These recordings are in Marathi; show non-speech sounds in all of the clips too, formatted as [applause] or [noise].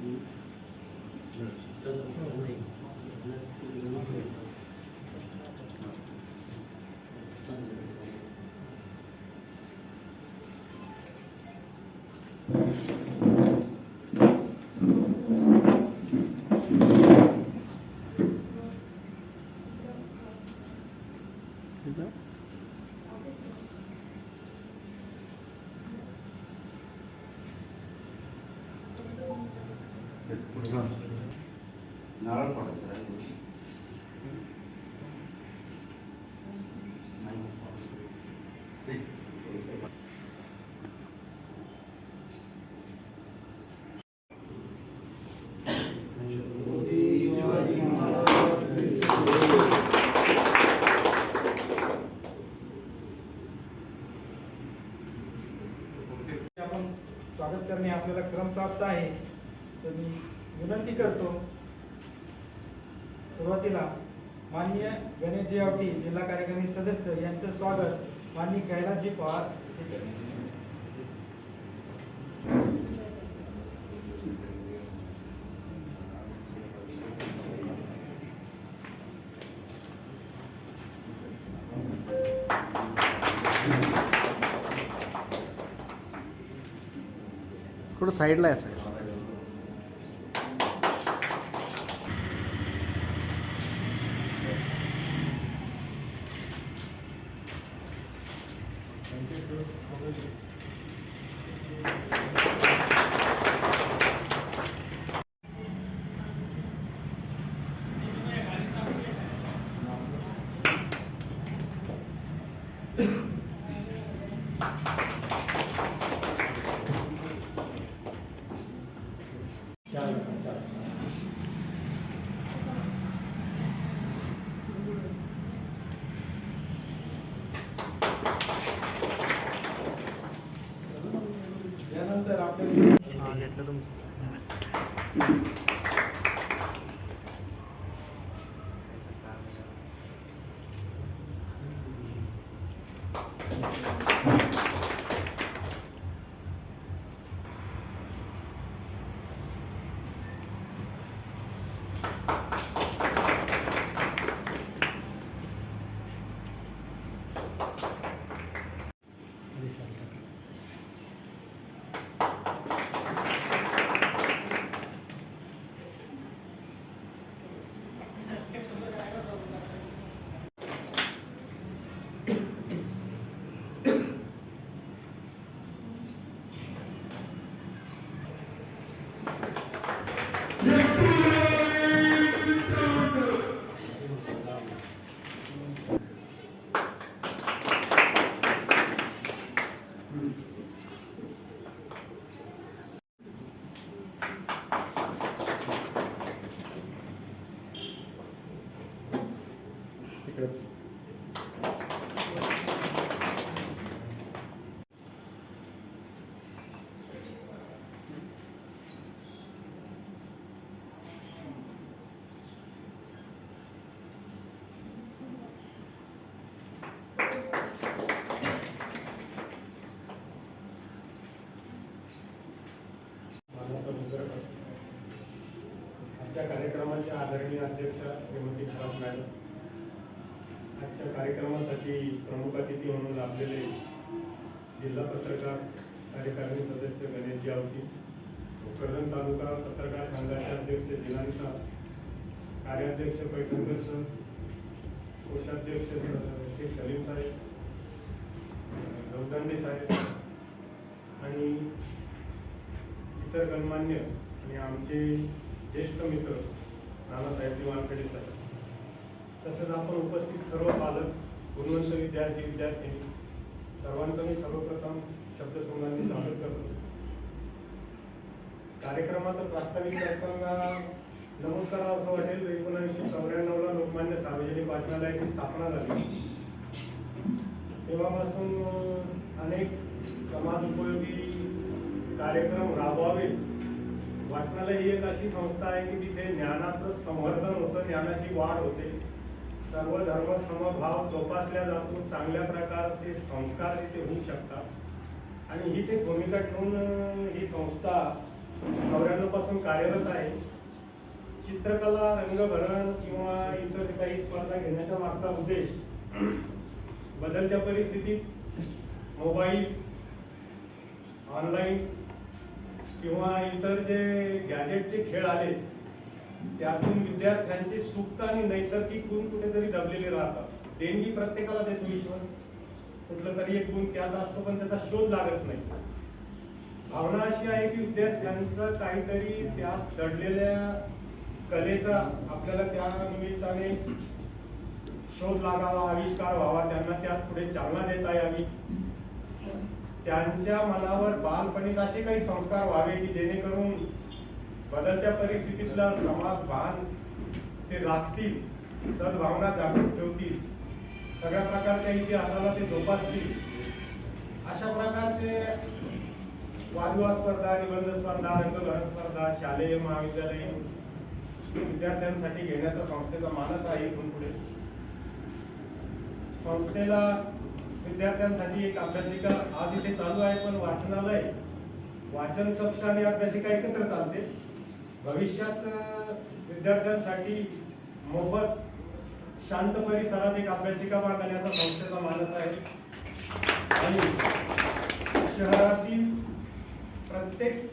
嗯，嗯，这个范围，嗯，这，पडायचा आपण स्वागत करणे आपल्याला क्रम प्राप्त आहे तर मी विनंती करतो सुरुवातीला माननीय गणेशजी आवटी जिल्हा कार्यकारिणी सदस्य यांचं स्वागत. माननीय कैलासजी पवार. थोडं साईडला आहे साईडला [laughs] यानंतर आपल्याला घेतलं तुमचं आजच्या कार्यक्रमाचे आदरणीय अध्यक्ष श्रीमती खराब मॅडम. आजच्या कार्यक्रमासाठी प्रमुख अतिथी म्हणून लाभलेले जिल्हा पत्रकार कार्यकारिणी सदस्य गणेशजी आवटी भोकरदन तालुका पत्रकार संघाचे अध्यक्ष जिनांचा कार्याध्यक्ष पैठणकर सर कोषाध्यक्ष स- श्री सलीम साहेब चौदंडे साहेब आणि इतर गणमान्य आणि आमचे ज्येष्ठ मित्र नानासाहेब वानखेडे साहेब तसेच आपण उपस्थित सर्व पालक गुणवंत विद्यार्थी विद्यार्थिनी सर्वांचं मी सर्वप्रथम शब्दसंघांनी स्वागत करतो. कार्यक्रमाचं प्रास्ताविक करताना नमूद करा असं वाटेल. एकोणीसशे चौऱ्याण्णवला लोकमान्य सार्वजनिक वाचनालयाची स्थापना झाली. तेव्हापासून अनेक समाज उपयोगी कार्यक्रम राबवावेत. वाचनालय ही एक अशी संस्था आहे की तिथे ज्ञानाचं संवर्धन होतं ज्ञानाची वाढ होते. सर्व धर्म समभाव जोपासल्या जातो. चांगल्या प्रकारचे संस्कार तिथे होऊ शकतात. आणि हीच एक भूमिका ठेवून ही संस्था चौऱ्याण्णवपासून कार्यरत आहे. चित्रकला रंगभरण किंवा इतर काही स्पर्धा घेण्याचा मागचा उद्देश बदलत्या परिस्थितीत मोबाईल ऑनलाईन किंवा इतर जे गॅजेटचे खेळ आले त्यातून विद्यार्थ्यांचे सुप्त आणि नैसर्गिक गुण कुठेतरी दबलेले राहतात. देणगी प्रत्येकाला देतो ईश्वर. कुठलं तरी एक गुण त्यात असतो पण त्याचा शोध लागत नाही. भावना अशी आहे की विद्यार्थ्यांचं काहीतरी त्यात दडलेल्या कलेचा आपल्याला त्या निमित्ताने शोध लागावा आविष्कार व्हावा त्यांना त्यात पुढे चालना देता यावी. त्यांच्या मनावर बालपणीत असे काही संस्कार व्हावे की जेणेकरून बदलत्या परिस्थितीतला समाज भान ते राखतील सद्भावना जागृत ठेवतील सगळ्या प्रकारच्या इतिहासाला ते जोपासतील. अशा प्रकारचे वादविवाद स्पर्धा निबंध स्पर्धा रंगभरण स्पर्धा शालेय महाविद्यालयीन विद्यार्थ्यांसाठी घेण्याचा संस्थेचा मानस आहे इथून पुढे. संस्थेला विद्यार्थ्यांसाठी एक अभ्यासिका आज इथे चालू आहे पण वाचनालय वाचन कक्ष आणि अभ्यासिका एकत्र चालते. भविष्यात विद्यार्थ्यांसाठी मोफत शांत परिसरात एक अभ्यासिका मागण्याचा संस्थेचा मानस आहे. आणि शहरातील प्रत्येक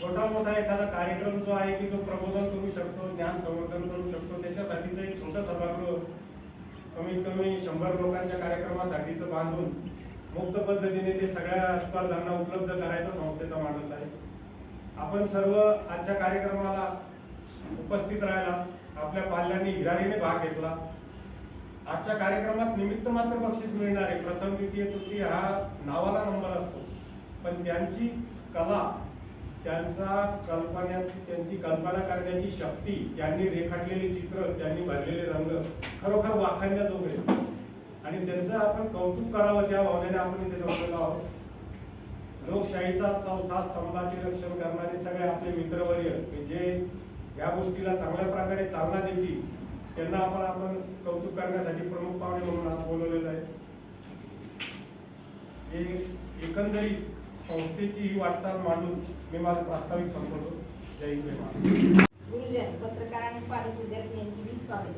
छोटा मोठा एखादा कार्यक्रम जो आहे की जो प्रबोधन करू शकतो ज्ञान संवर्धन करू शकतो त्याच्यासाठीचं एक छोटं सभागृह कमीत कमी शंभर लोकांच्या कार्यक्रमासाठीचं बांधून मुक्त पद्धतीने ते सगळ्या स्पर्धांना उपलब्ध करायचा संस्थेचा माणूस आहे. आपण सर्व आजच्या कार्यक्रमाला उपस्थित राहिला आपल्या पाल्यांनी हिरारीने भाग घेतला. आजच्या कार्यक्रमात निमित्त मात्र बक्षीस मिळणार आहे. प्रथम द्वितीय तृतीय हा नावाला नंबर असतो. पण त्यांची कला त्यांचा कल्पना त्यांची कल्पना करण्याची शक्ती त्यांनी रेखाटलेली चित्र त्यांनी भरलेले रंग खरोखर वाखाणण्याजोगे आणि त्यांचं आपण कौतुक करावं त्या भावनेने आपण इथे जमलेलो आहोत. लोकशाहीचा चौथा स्तंभाचे रक्षण करणारे सगळे आपले मित्रवर्य की जे या गोष्टीला चांगल्या प्रकारे चालना देतील त्यांना आपण आपण कौतुक करण्यासाठी प्रमुख पाहुणे म्हणून आज बोलवलेलं आहे. हे एकंदरीत संस्थेची ही वाटचाल मांडून मी माझं प्रास्ताविक संपवतो. जय हिंद जय गुरुजन पत्रकार आणि पालक विद्यार्थी यांचे मी स्वागत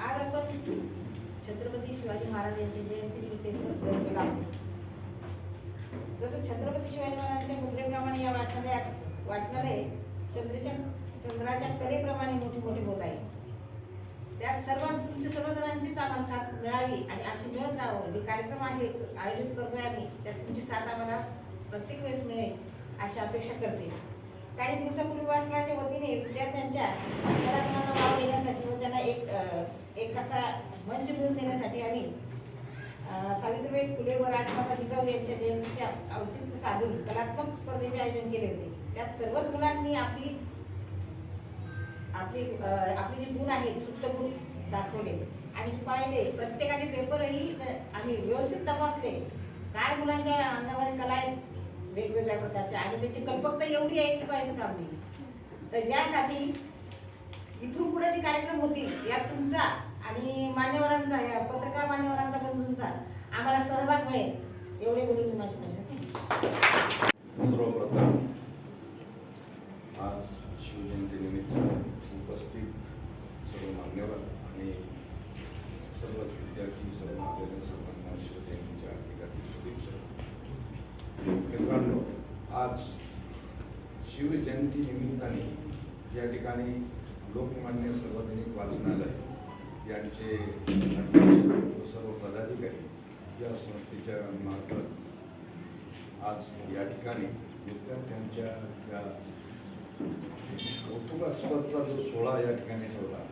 आज आपण छत्रपती शिवाजी महाराज यांची जयंती निमित्त जसं छत्रपती शिवाजी महाराजांच्या मुद्रेप्रमाणे या वाचनालयात वाचनालय चंद्राच्या चंद्राच्या कलेप्रमाणे मोठे मोठे होत आहे. त्यात सर्व तुमच्या सर्व जणांचीच आम्हाला साथ मिळावी आणि अशी मिळत राहावं. जे कार्यक्रम आहे आयोजित करतोय आम्ही त्यात तुमची साथ आम्हाला प्रत्येक वेळेस मिळेल अशी अपेक्षा करते. काही दिवसापूर्वी वाचनाच्या वतीने विद्यार्थ्यांच्या कलागुणांना वाव देण्यासाठी व त्यांना एक एक असा मंच मिळून देण्यासाठी आम्ही सावित्रीबाई फुले व राजमाता जिजाऊ यांच्या जयंतीच्या औचित्य साधून कलात्मक स्पर्धेचे आयोजन केले होते. त्यात सर्वच मुलांनी आपली आपली आपली आपले जे गुण आहेत सुप्त गुण दाखवले. आणि पाहिले प्रत्येकाचे पेपरही आम्ही व्यवस्थित तपासले. काय मुलांच्या अंगामध्ये कला आहेत वेगवेगळ्या प्रकारच्या. आणि त्याची कल्पकता एवढी आहे की पाहिजे काम नाही तर यासाठी इथून पुढे जे कार्यक्रम होतील यात तुमचा आणि मान्यवरांचा या पत्रकार मान्यवरांचा बंधूंचा आम्हाला सहभाग मिळेल. एवढे बोलून माझ्या माझी सर्वप्रथम आज शिवजयंतीनिमित्त उपस्थित सर्व मान्यवर आणि सर्व विद्यार्थी सर्व नागरिक सर्वांना शिवजयंतीच्या हार्दिक हार्दिक शुभेच्छा मित्रांनो आज शिवजयंती निमित्ताने या ठिकाणी लोकमान्य सार्वजनिक वाचनालय यांचे सर्व पदाधिकारी या संस्थेच्या मार्फत आज या ठिकाणी विद्यार्थ्यांच्या या कौतुकास्पदचा जो सोहळा या ठिकाणी ठेवला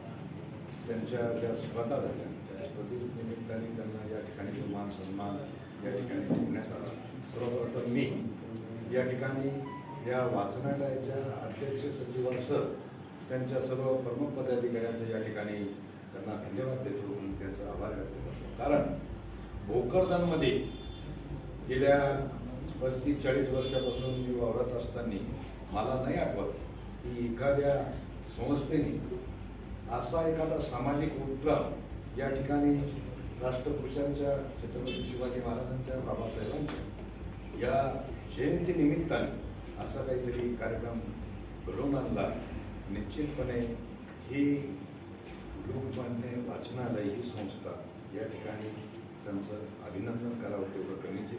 त्यांच्या ज्या स्पर्धा झाल्या त्या स्पर्धेनिमित्ताने त्यांना या ठिकाणी जो मान सन्मान या ठिकाणी ठेवण्यात आला. सर्वप्रथम मी या ठिकाणी या वाचनालयाच्या अध्यक्ष सचिवासह त्यांच्या सर्व प्रमुख पदाधिकाऱ्यांचं या ठिकाणी त्यांना धन्यवाद देतो आणि त्यांचा आभार व्यक्त करतो. कारण भोकरदनमध्ये गेल्या पस्तीस चाळीस वर्षापासून मी वावरत असताना मला नाही आठवत की एखाद्या संस्थेने असा एखादा सामाजिक उपक्रम या ठिकाणी राष्ट्रपुरुषांच्या छत्रपती शिवाजी महाराजांच्या बाबासाहेबांच्या या जयंती निमित्ताने असा काहीतरी कार्यक्रम घडवून आणला निश्चितपणे ही लोकमान्य वाचनालय ही संस्था या ठिकाणी त्यांचं अभिनंदन करावं तेवढं कमीचे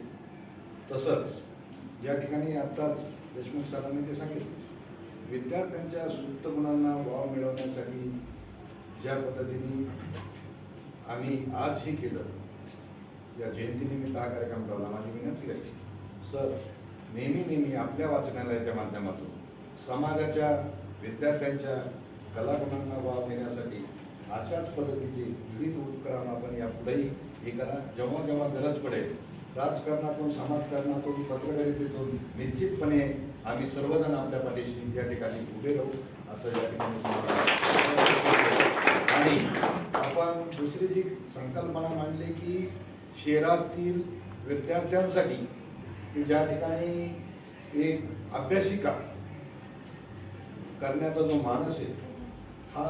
तसंच या ठिकाणी आत्ताच देशमुख सरांनी ते सांगितलं. विद्यार्थ्यांच्या सुप्त गुणांना वाव मिळवण्यासाठी ज्या पद्धतीने आम्ही आजही केलं या जयंतीनिमित्त हा कार्यक्रम लावला माझी विनंती आहे. सर नेहमी नेहमी आपल्या वाचनालयाच्या माध्यमातून समाजाच्या विद्यार्थ्यांच्या कलागुणांना वाव देण्यासाठी अशाच पद्धतीचे विविध उपक्रम आपण यापुढेही हे करा. जेव्हा जेव्हा गरज पडेल राजकारणातून समाजकारणातून पत्रकारितेतून निश्चितपणे आम्ही सर्वजण आपल्या पाठीशी या ठिकाणी उभे राहू असं या ठिकाणी आणि आपण दुसरी जी संकल्पना मांडली की शहरातील विद्यार्थ्यांसाठी की ज्या ठिकाणी एक अभ्यासिका करण्याचा जो मानस आहे हा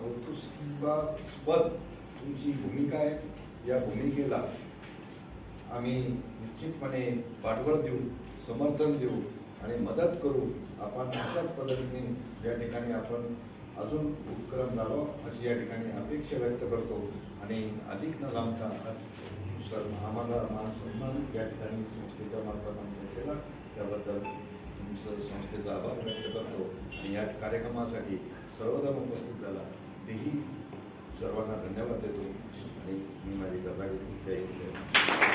कौतुकास्पद तुमची भूमिका आहे. या भूमिकेला आम्ही निश्चितपणे पाठबळ देऊ समर्थन देऊ आणि मदत करू आपण अशाच पद्धतीने या ठिकाणी आपण अजून उपक्रम राहावं अशी या ठिकाणी अपेक्षा व्यक्त करतो आणि अधिक न लांबता सर आम्हाला मान सन्मान या ठिकाणी संस्थेच्या मार्फत केला. त्याबद्दल तुमचं संस्थेचा आभार व्यक्त करतो. आणि या कार्यक्रमासाठी सर्वजण उपस्थित झाला. तेही सर्वांना धन्यवाद देतो. आणि मी माझी कथा घेऊन त्या